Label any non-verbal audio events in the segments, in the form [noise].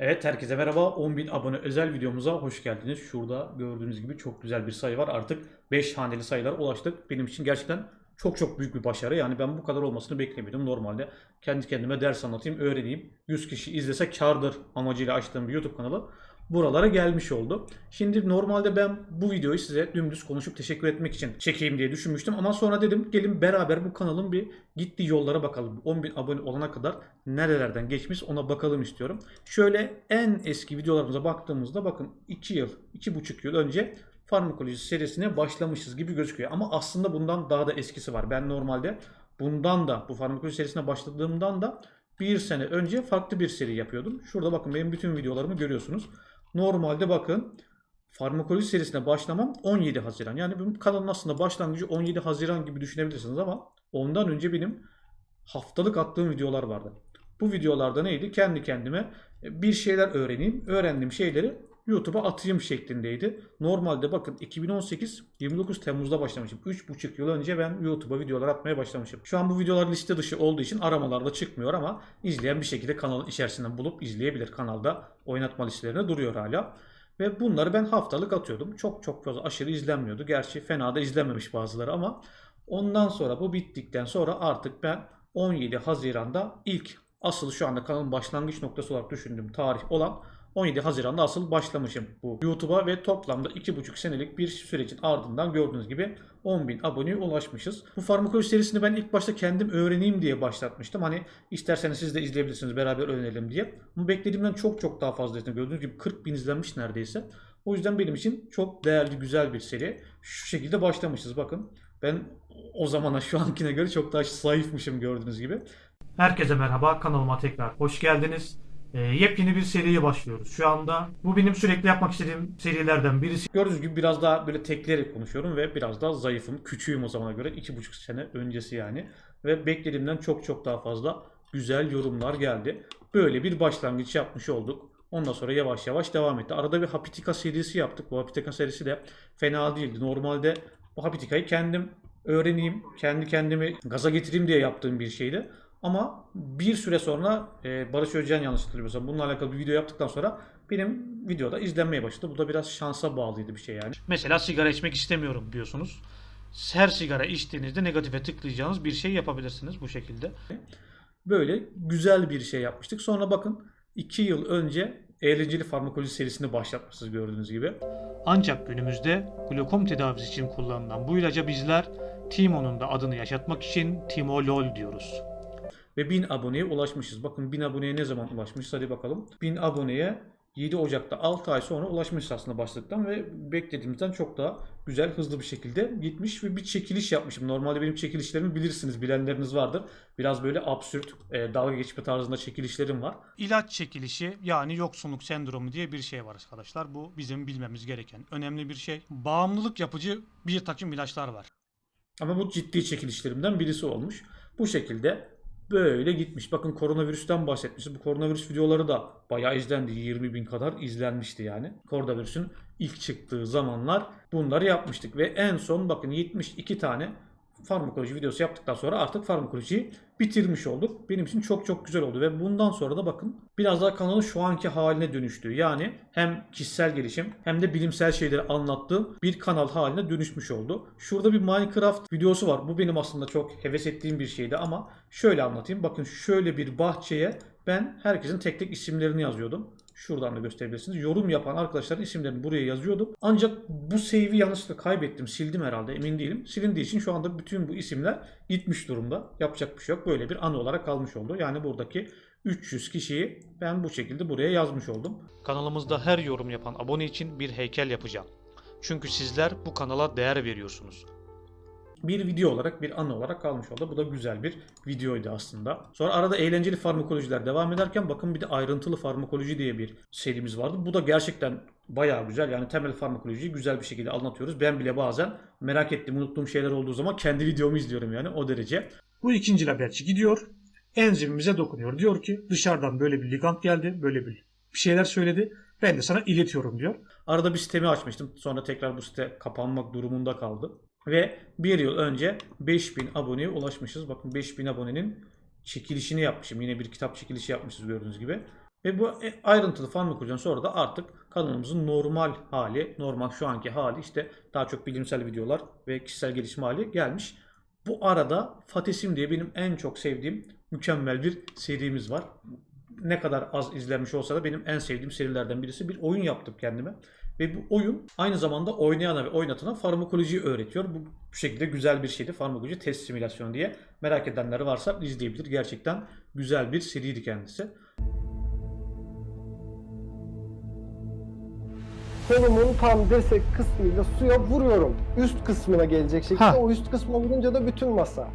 Evet herkese merhaba. 10.000 abone özel videomuza hoş geldiniz. Şurada gördüğünüz gibi çok güzel bir sayı var. Artık 5 haneli sayılara ulaştık. Benim için gerçekten çok çok büyük bir başarı. Yani ben bu kadar olmasını beklemiyordum. Normalde kendi kendime ders anlatayım, öğreneyim. 100 kişi izlese kardır amacıyla açtığım bir YouTube kanalı buralara gelmiş oldu. Şimdi normalde ben bu videoyu size dümdüz konuşup teşekkür etmek için çekeyim diye düşünmüştüm. Ama sonra dedim gelin beraber bu kanalın bir gittiği yollara bakalım. 10.000 abone olana kadar nerelerden geçmiş ona bakalım istiyorum. Şöyle en eski videolarımıza baktığımızda bakın 2 yıl, 2,5 yıl önce farmakoloji serisine başlamışız gibi gözüküyor. Ama aslında bundan daha da eskisi var. Ben normalde bundan da bu farmakoloji serisine başladığımdan da bir sene önce farklı bir seri yapıyordum. Şurada bakın benim bütün videolarımı görüyorsunuz. Normalde bakın farmakoloji serisine başlamam 17 Haziran. Yani bu kanalın aslında başlangıcı 17 Haziran gibi düşünebilirsiniz ama ondan önce benim haftalık attığım videolar vardı. Bu videolarda neydi? Kendi kendime bir şeyler öğreneyim. Öğrendiğim şeyleri YouTube'a atayım şeklindeydi. Normalde bakın 2018 29 Temmuz'da başlamışım. 3,5 yıl önce ben YouTube'a videolar atmaya başlamışım. Şu an bu videolar liste dışı olduğu için aramalarda çıkmıyor ama izleyen bir şekilde kanalın içerisinden bulup izleyebilir. Kanalda oynatma listelerine duruyor hala. Ve bunları ben haftalık atıyordum. Çok çok fazla aşırı izlenmiyordu. Gerçi fena da izlenmemiş bazıları ama ondan sonra bu bittikten sonra artık ben 17 Haziran'da ilk asıl şu anda kanalın başlangıç noktası olarak düşündüğüm tarih olan 17 Haziran'da asıl başlamışım bu YouTube'a ve toplamda 2,5 senelik bir sürecin ardından gördüğünüz gibi 10.000 aboneye ulaşmışız. Bu farmakoloji serisini ben ilk başta kendim öğreneyim diye başlatmıştım. Hani isterseniz siz de izleyebilirsiniz beraber öğrenelim diye. Ama beklediğimden çok çok daha fazla izledim. Gördüğünüz gibi 40 bin izlenmiş neredeyse. O yüzden benim için çok değerli güzel bir seri. Şu şekilde başlamışız bakın. Ben o zamana şu ankine göre çok daha zayıfmışım gördüğünüz gibi. Herkese merhaba kanalıma tekrar hoş geldiniz. Ee, yepyeni bir seriye başlıyoruz. Şu anda bu benim sürekli yapmak istediğim serilerden birisi. Gördüğünüz gibi biraz daha böyle tekleyerek konuşuyorum ve biraz daha zayıfım. Küçüğüm o zamana göre. 2,5 sene öncesi yani. Ve beklediğimden çok çok daha fazla güzel yorumlar geldi. Böyle bir başlangıç yapmış olduk. Ondan sonra yavaş yavaş devam etti. Arada bir Hapitika serisi yaptık. Bu Hapitika serisi de fena değildi. Normalde bu Hapitika'yı kendim öğreneyim, kendi kendimi gaza getireyim diye yaptığım bir şeydi. Ama bir süre sonra e, Barış Özcan yanlış hatırlamıyorsam bununla alakalı bir video yaptıktan sonra benim videoda izlenmeye başladı. Bu da biraz şansa bağlıydı bir şey yani. Mesela sigara içmek istemiyorum diyorsunuz. Her sigara içtiğinizde negatife tıklayacağınız bir şey yapabilirsiniz bu şekilde. Böyle güzel bir şey yapmıştık. Sonra bakın 2 yıl önce eğlenceli farmakoloji serisini başlatmışız gördüğünüz gibi. Ancak günümüzde glokom tedavisi için kullanılan bu ilaca bizler Timo'nun da adını yaşatmak için Timolol diyoruz. Ve 1000 aboneye ulaşmışız. Bakın 1000 aboneye ne zaman ulaşmışız? Hadi bakalım. 1000 aboneye 7 Ocak'ta 6 ay sonra ulaşmışız aslında başladıktan ve beklediğimizden çok daha güzel hızlı bir şekilde gitmiş ve bir çekiliş yapmışım. Normalde benim çekilişlerimi bilirsiniz bilenleriniz vardır. Biraz böyle absürt e, dalga geçme tarzında çekilişlerim var. İlaç çekilişi yani yoksunluk sendromu diye bir şey var arkadaşlar. Bu bizim bilmemiz gereken önemli bir şey. Bağımlılık yapıcı bir takım ilaçlar var. Ama bu ciddi çekilişlerimden birisi olmuş. Bu şekilde böyle gitmiş. Bakın koronavirüsten bahsetmişiz. Bu koronavirüs videoları da bayağı izlendi. 20 bin kadar izlenmişti yani. Koronavirüsün ilk çıktığı zamanlar bunları yapmıştık. Ve en son bakın 72 tane farmakoloji videosu yaptıktan sonra artık farmakolojiyi bitirmiş olduk. Benim için çok çok güzel oldu ve bundan sonra da bakın biraz daha kanalın şu anki haline dönüştü. Yani hem kişisel gelişim hem de bilimsel şeyleri anlattığım bir kanal haline dönüşmüş oldu. Şurada bir Minecraft videosu var. Bu benim aslında çok heves ettiğim bir şeydi ama şöyle anlatayım. Bakın şöyle bir bahçeye ben herkesin tek tek isimlerini yazıyordum. Şuradan da gösterebilirsiniz. Yorum yapan arkadaşların isimlerini buraya yazıyordum. Ancak bu save'i yanlışlıkla kaybettim. Sildim herhalde emin değilim. Silindiği için şu anda bütün bu isimler gitmiş durumda. Yapacak bir şey yok. Böyle bir anı olarak kalmış oldu. Yani buradaki 300 kişiyi ben bu şekilde buraya yazmış oldum. Kanalımızda her yorum yapan abone için bir heykel yapacağım. Çünkü sizler bu kanala değer veriyorsunuz bir video olarak bir anı olarak kalmış oldu. Bu da güzel bir videoydu aslında. Sonra arada eğlenceli farmakolojiler devam ederken bakın bir de ayrıntılı farmakoloji diye bir serimiz vardı. Bu da gerçekten bayağı güzel. Yani temel farmakolojiyi güzel bir şekilde anlatıyoruz. Ben bile bazen merak ettiğim, unuttuğum şeyler olduğu zaman kendi videomu izliyorum yani o derece. Bu ikinci laberçi gidiyor. Enzimimize dokunuyor. Diyor ki dışarıdan böyle bir ligand geldi. Böyle bir bir şeyler söyledi. Ben de sana iletiyorum diyor. Arada bir sitemi açmıştım. Sonra tekrar bu site kapanmak durumunda kaldı. Ve bir yıl önce 5000 aboneye ulaşmışız. Bakın 5000 abonenin çekilişini yapmışım. Yine bir kitap çekilişi yapmışız gördüğünüz gibi. Ve bu e, ayrıntılı farmakolojiden sonra da artık kanalımızın normal hali, normal şu anki hali işte daha çok bilimsel videolar ve kişisel gelişim hali gelmiş. Bu arada Fatisim diye benim en çok sevdiğim mükemmel bir serimiz var. Ne kadar az izlenmiş olsa da benim en sevdiğim serilerden birisi. Bir oyun yaptım kendime. Ve bu oyun aynı zamanda oynayana ve oynatana farmakolojiyi öğretiyor. Bu, bu şekilde güzel bir şeydi. Farmakoloji test simülasyonu diye. Merak edenler varsa izleyebilir. Gerçekten güzel bir seriydi kendisi. Kolumun tam desek kısmıyla suya vuruyorum. Üst kısmına gelecek şekilde. Ha. O üst kısmına vurunca da bütün masa.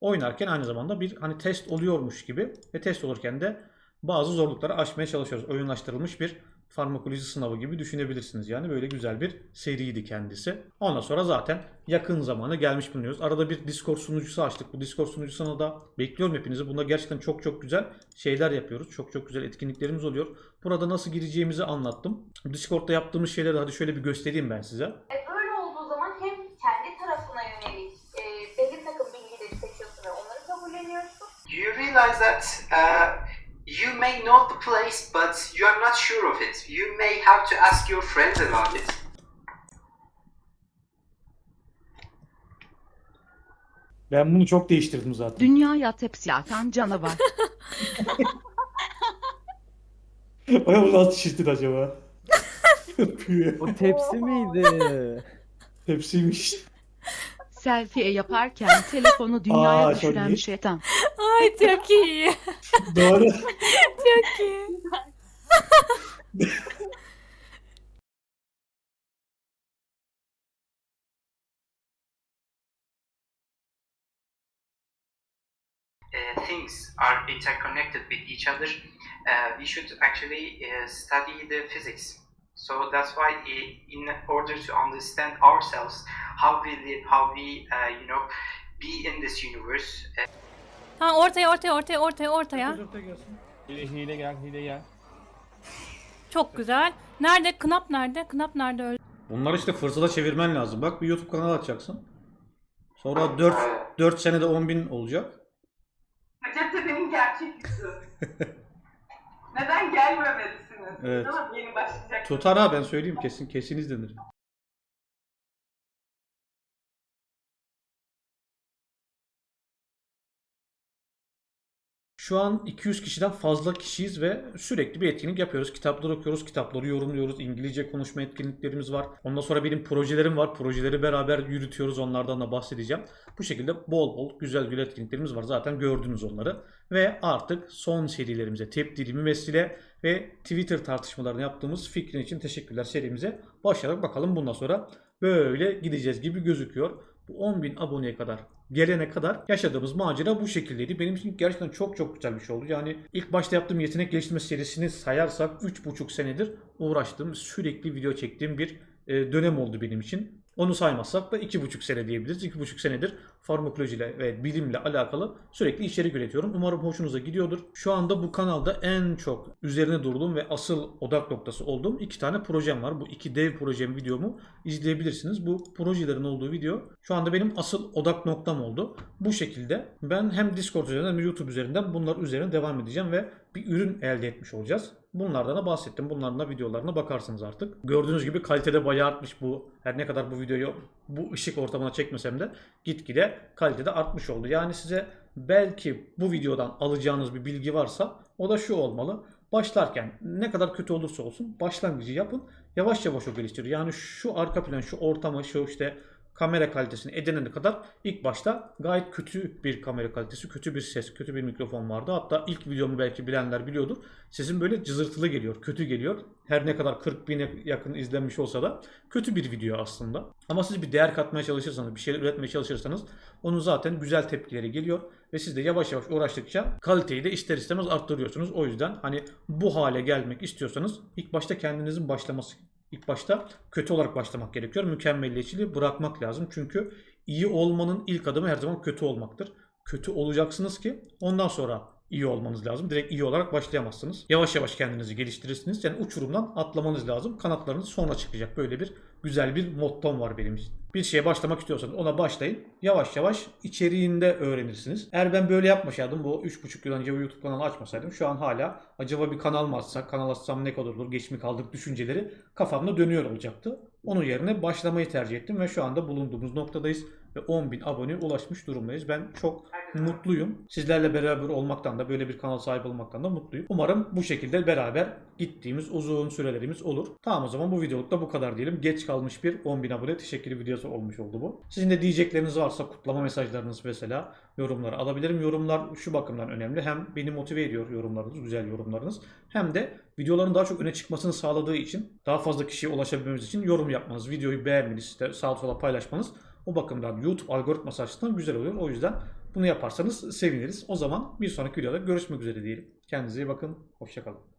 oynarken aynı zamanda bir hani test oluyormuş gibi ve test olurken de bazı zorlukları aşmaya çalışıyoruz. Oyunlaştırılmış bir farmakoloji sınavı gibi düşünebilirsiniz. Yani böyle güzel bir seriydi kendisi. Ondan sonra zaten yakın zamana gelmiş bulunuyoruz. Arada bir Discord sunucusu açtık. Bu Discord sunucusuna da bekliyorum hepinizi. Bunda gerçekten çok çok güzel şeyler yapıyoruz. Çok çok güzel etkinliklerimiz oluyor. Burada nasıl gireceğimizi anlattım. Discord'da yaptığımız şeyleri hadi şöyle bir göstereyim ben size. E, Böyle olduğu zaman hem kendi tarafına yönelik e, belli takım bilgileri seçiyorsun ve onları kabulleniyorsun. you realize that uh, you may know the place, but you are not sure of it. You may have to ask your friends about it. Ben bunu çok değiştirdim zaten. Dünyaya tepsi atan canavar. [laughs] Bana bunu nasıl çizdin acaba? O tepsi miydi? Hepsiymiş. Selfie yaparken telefonu dünyaya Aa, çok düşüren iyi. şeytan. Ay çok iyi. Doğru. Çok iyi. Uh, things are interconnected with each other. Uh, we should actually uh, study the physics. So that's why, i- in order to understand ourselves, how we live, how we, uh, you know, be in this universe, uh, Ha ortaya ortaya ortaya ortaya ortaya. Hile, hile gel, hile gel. Çok güzel. Nerede? Knap nerede? Knap nerede öldü? Bunları işte fırsata çevirmen lazım. Bak bir YouTube kanalı açacaksın. Sonra 4, 4 senede 10 bin olacak. Hacettepe'nin gerçek yüzü. [laughs] Neden gelmemelisiniz? Evet. Tamam yeni başlayacak. Tutar ha ben söyleyeyim kesin kesin izlenir. Şu an 200 kişiden fazla kişiyiz ve sürekli bir etkinlik yapıyoruz. Kitapları okuyoruz, kitapları yorumluyoruz. İngilizce konuşma etkinliklerimiz var. Ondan sonra benim projelerim var. Projeleri beraber yürütüyoruz. Onlardan da bahsedeceğim. Bu şekilde bol bol güzel güzel etkinliklerimiz var. Zaten gördünüz onları. Ve artık son serilerimize tepdili vesile ve Twitter tartışmalarını yaptığımız fikrin için teşekkürler serimize başladık. Bakalım bundan sonra böyle gideceğiz gibi gözüküyor. Bu 10.000 aboneye kadar gelene kadar yaşadığımız macera bu şekildeydi. Benim için gerçekten çok çok güzel bir şey oldu. Yani ilk başta yaptığım yetenek geliştirme serisini sayarsak 3,5 senedir uğraştığım, sürekli video çektiğim bir e, dönem oldu benim için. Onu saymazsak da 2,5 sene diyebiliriz. 2,5 senedir farmakolojiyle ve bilimle alakalı sürekli içerik üretiyorum. Umarım hoşunuza gidiyordur. Şu anda bu kanalda en çok üzerine durduğum ve asıl odak noktası olduğum iki tane projem var. Bu iki dev projem videomu izleyebilirsiniz. Bu projelerin olduğu video şu anda benim asıl odak noktam oldu. Bu şekilde ben hem Discord üzerinden hem YouTube üzerinden bunlar üzerine devam edeceğim ve bir ürün elde etmiş olacağız. Bunlardan da bahsettim. Bunların da videolarına bakarsınız artık. Gördüğünüz gibi kalitede bayağı artmış bu. Her ne kadar bu videoyu bu ışık ortamına çekmesem de gitgide kalitede artmış oldu. Yani size belki bu videodan alacağınız bir bilgi varsa o da şu olmalı. Başlarken ne kadar kötü olursa olsun başlangıcı yapın. Yavaş yavaş o geliştirir. Yani şu arka plan, şu ortamı, şu işte kamera kalitesini edinene kadar ilk başta gayet kötü bir kamera kalitesi, kötü bir ses, kötü bir mikrofon vardı. Hatta ilk videomu belki bilenler biliyordur. Sesim böyle cızırtılı geliyor, kötü geliyor. Her ne kadar 40 bine yakın izlenmiş olsa da kötü bir video aslında. Ama siz bir değer katmaya çalışırsanız, bir şeyler üretmeye çalışırsanız onun zaten güzel tepkileri geliyor. Ve siz de yavaş yavaş uğraştıkça kaliteyi de ister istemez arttırıyorsunuz. O yüzden hani bu hale gelmek istiyorsanız ilk başta kendinizin başlaması İlk başta kötü olarak başlamak gerekiyor. Mükemmelliyetçiliği bırakmak lazım. Çünkü iyi olmanın ilk adımı her zaman kötü olmaktır. Kötü olacaksınız ki ondan sonra iyi olmanız lazım. Direkt iyi olarak başlayamazsınız. Yavaş yavaş kendinizi geliştirirsiniz. Yani uçurumdan atlamanız lazım. Kanatlarınız sonra çıkacak. Böyle bir güzel bir mottom var benim için. Bir şeye başlamak istiyorsanız ona başlayın. Yavaş yavaş içeriğinde öğrenirsiniz. Eğer ben böyle yapmasaydım bu 3,5 yıl önce bu YouTube kanalı açmasaydım şu an hala acaba bir kanal mı açsak, kanal açsam ne kadar olur, geç mi kaldık düşünceleri kafamda dönüyor olacaktı. Onun yerine başlamayı tercih ettim ve şu anda bulunduğumuz noktadayız ve 10.000 aboneye ulaşmış durumdayız. Ben çok mutluyum. Sizlerle beraber olmaktan da böyle bir kanal sahibi olmaktan da mutluyum. Umarım bu şekilde beraber gittiğimiz uzun sürelerimiz olur. Tamam o zaman bu videoluk da bu kadar diyelim. Geç kalmış bir 10.000 abone teşekkür videosu olmuş oldu bu. Sizin de diyecekleriniz varsa kutlama mesajlarınız mesela yorumlara alabilirim. Yorumlar şu bakımdan önemli. Hem beni motive ediyor yorumlarınız, güzel yorumlarınız. Hem de videoların daha çok öne çıkmasını sağladığı için daha fazla kişiye ulaşabilmemiz için yorum yapmanız, videoyu beğenmeniz, işte sağa sola paylaşmanız o bakımdan YouTube algoritması açısından güzel oluyor. O yüzden bunu yaparsanız seviniriz. O zaman bir sonraki videoda görüşmek üzere diyelim. Kendinize iyi bakın. Hoşçakalın.